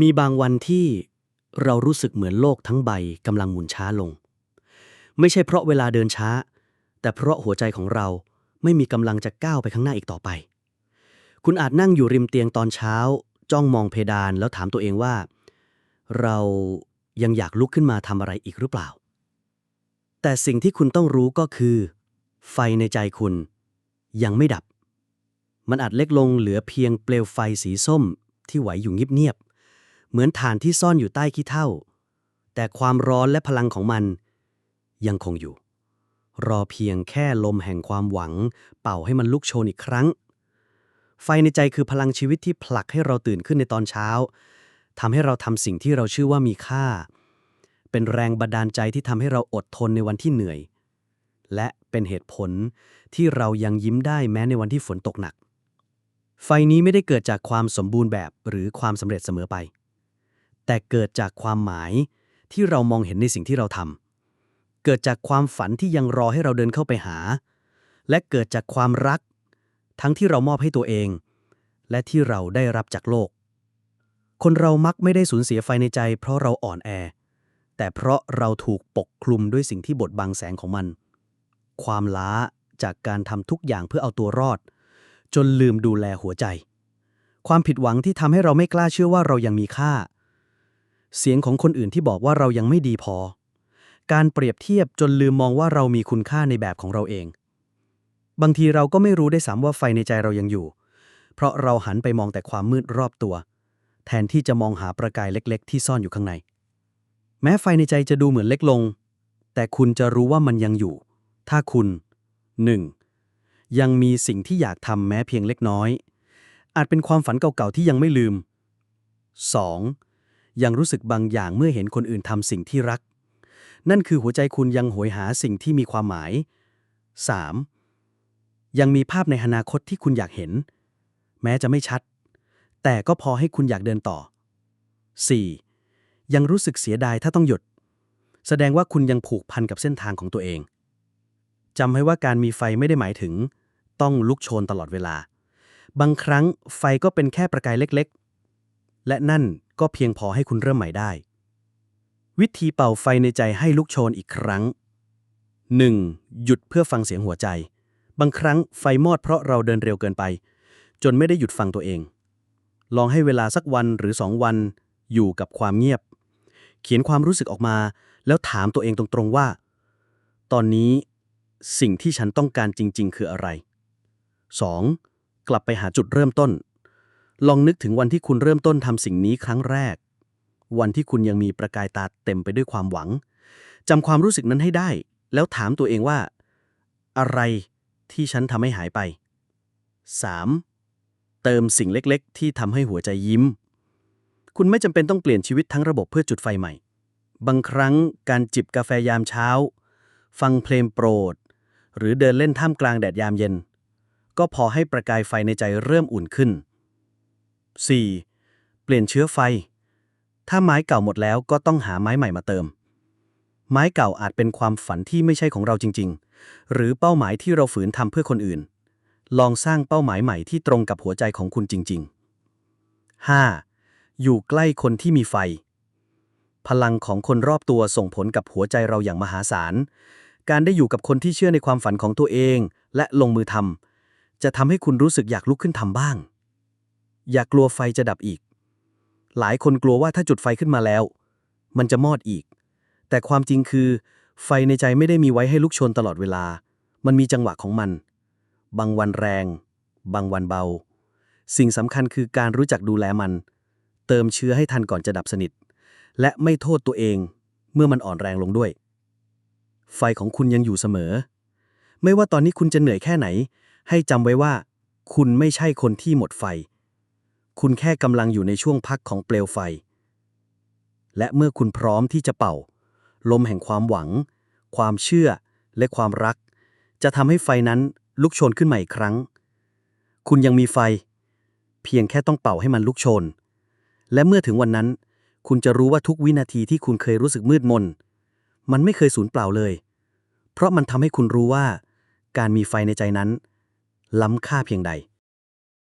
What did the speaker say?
มีบางวันที่เรารู้สึกเหมือนโลกทั้งใบกำลังหมุนช้าลง ไม่ใช่เพราะเวลาเดินช้า แต่เพราะหัวใจของเราไม่มีกำลังจะก้าวไปข้างหน้าอีกต่อไป คุณอาจนั่งอยู่ริมเตียงตอนเช้า จ้องมองเพดานแล้วถามตัวเองว่า เรายังอยากลุกขึ้นมาทำอะไรอีกหรือเปล่า แต่สิ่งที่คุณต้องรู้ก็คือ ไฟในใจคุณยังไม่ดับ มันอาจเล็กลงเหลือเพียงเปลวไฟสีส้มที่ไหวอยู่เงียบๆ เหมือนฐานที่ซ่อนอยู่ใต้ขี้เถ้า แต่ความร้อนและพลังของมัน ยังคงอยู่ รอเพียงแค่ลมแห่งความหวัง เป่าให้มันลุกโชนอีกครั้ง ไฟในใจคือพลังชีวิตที่ผลักให้เราตื่นขึ้นในตอนเช้าทำให้เราทำสิ่งที่เราชื่อว่ามีค่า เป็นแรงบันดาลใจที่ทำให้เราอดทนในวันที่เหนื่อย และเป็นเหตุผลที่เรายังยิ้มได้แม้ในวันที่ฝนตกหนัก ไฟนี้ไม่ได้เกิดจากความสมบูรณ์แบบหรือความสำเร็จเสมอไป แต่เกิดจากความหมายที่เรามองเห็นในสิ่งที่เราทำ เกิดจากความฝันที่ยังรอให้เราเดินเข้าไปหา และเกิดจากความรัก ทั้งที่เรามอบให้ตัวเอง และที่เราได้รับจากโลก คนเรามักไม่ได้สูญเสียไฟในใจ เพราะเราอ่อนแอ แต่เพราะเราถูกปกคลุมด้วยสิ่งที่บดบังแสงของมัน ความล้าจากการทำทุกอย่างเพื่อเอาตัวรอด จนลืมดูแลหัวใจ ความผิดหวังที่ทำให้เราไม่กล้าเชื่อว่าเรายังมีค่า เสียงของคนอื่นที่บอกว่าเรายังไม่ดีพอ การเปรียบเทียบจนลืมมองว่าเรามีคุณค่าในแบบของเราเอง บางทีเราก็ไม่รู้ได้สามว่าไฟในใจเรายังอยู่ เพราะเราหันไปมองแต่ความมืดรอบตัว แทนที่จะมองหาประกายเล็ก ๆ ที่ซ่อนอยู่ข้างใน แม้ไฟในใจจะดูเหมือนเล็กลง แต่คุณจะรู้ว่ามันยังอยู่ ถ้าคุณ 1. ยังมีสิ่งที่อยากทำแม้เพียงเล็กน้อย อาจเป็นความฝันเก่าๆที่ยังไม่ลืม 2. ยังรู้สึกบางอย่างเมื่อเห็นคนอื่นทำสิ่งที่รัก นั่นคือหัวใจคุณยังโหยหาสิ่งที่มีความหมาย 3. ยังมีภาพในอนาคตที่คุณอยากเห็น แม้จะไม่ชัด แต่ก็พอให้คุณอยากเดินต่อ 4. ยังรู้สึกเสียดายถ้าต้องหยุด แสดงว่าคุณยังผูกพันกับเส้นทางของตัวเองจำให้ว่าการมีไฟไม่ได้หมายถึง ต้องลุกโชนตลอดเวลา บางครั้งไฟก็เป็นแค่ประกายเล็กๆ และนั่น ก็เพียงพอให้คุณเริ่มใหม่ได้ วิธีเป่าไฟในใจให้ลุกโชนอีกครั้ง 1. หยุดเพื่อฟังเสียงหัวใจ บางครั้งไฟมอดเพราะเราเดินเร็วเกินไป จนไม่ได้หยุดฟังตัวเอง ลองให้เวลาสักวันหรือสองวัน อยู่กับความเงียบ เขียนความรู้สึกออกมา แล้วถามตัวเองตรงๆว่า ตอนนี้สิ่งที่ฉันต้องการจริง ๆ คืออะไร 2. กลับไปหาจุดเริ่มต้น ลองนึกถึงวันที่คุณเริ่มต้นทำสิ่งนี้ครั้งแรก วันที่คุณยังมีประกายตาเต็มไปด้วยความหวังจำความรู้สึกนั้นให้ได้ แล้วถามตัวเองว่า อะไรที่ฉันทำให้หายไป 3. เติมสิ่งเล็กๆ ที่ทำให้หัวใจยิ้ม คุณไม่จำเป็นต้องเปลี่ยนชีวิตทั้งระบบเพื่อจุดไฟใหม่ บางครั้งการจิบกาแฟยามเช้า ฟังเพลงโปรด หรือเดินเล่นท่ามกลางแดดยามเย็น ก็พอให้ประกายไฟในใจเริ่มอุ่นขึ้น 4. เปลี่ยนเชื้อไฟ ถ้าไม้เก่าหมดแล้วก็ต้องหาไม้ใหม่มาเติม ไม้เก่าอาจเป็นความฝันที่ไม่ใช่ของเราจริง ๆ หรือเป้าหมายที่เราฝืนทำเพื่อคนอื่น ลองสร้างเป้าหมายใหม่ที่ตรงกับหัวใจของคุณจริง ๆ 5. อยู่ใกล้คนที่มีไฟ พลังของคนรอบตัวส่งผลกับหัวใจเราอย่างมหาศาล การได้อยู่กับคนที่เชื่อในความฝันของตัวเอง และลงมือทำจะทำให้คุณรู้สึกอยากลุกขึ้นทำบ้าง อย่ากกลัวไฟจะดับอีก หลายคนกลัวว่าถ้าจุดไฟขึ้นมาแล้ว มันจะมอดอีก แต่ความจริงคือ ไฟในใจไม่ได้มีไว้ให้ลุกโชนตลอดเวลา มันมีจังหวะของมัน บางวันแรง บางวันเบา สิ่งสำคัญคือการรู้จักดูแลมัน เติมเชื้อให้ทันก่อนจะดับสนิท และไม่โทษตัวเอง เมื่อมันอ่อนแรงลงด้วย ไฟของคุณยังอยู่เสมอ ไม่ว่าตอนนี้คุณจะเหนื่อยแค่ไหน ให้จำไว้ว่า คุณไม่ใช่คนที่หมดไฟ คุณแค่กำลังอยู่ในช่วงพักของเปลวไฟ และเมื่อคุณพร้อมที่จะเป่า ลมแห่งความหวัง ความเชื่อและความรัก จะทำให้ไฟนั้นลุกโชนขึ้นมาอีกครั้ง คุณยังมีไฟ เพียงแค่ต้องเป่าให้มันลุกโชน และเมื่อถึงวันนั้น คุณจะรู้ว่าทุกวินาทีที่คุณเคยรู้สึกมืดมน มันไม่เคยสูญเปล่าเลย เพราะมันทำให้คุณรู้ว่า การมีไฟในใจนั้น ล้ำค่าเพียงใด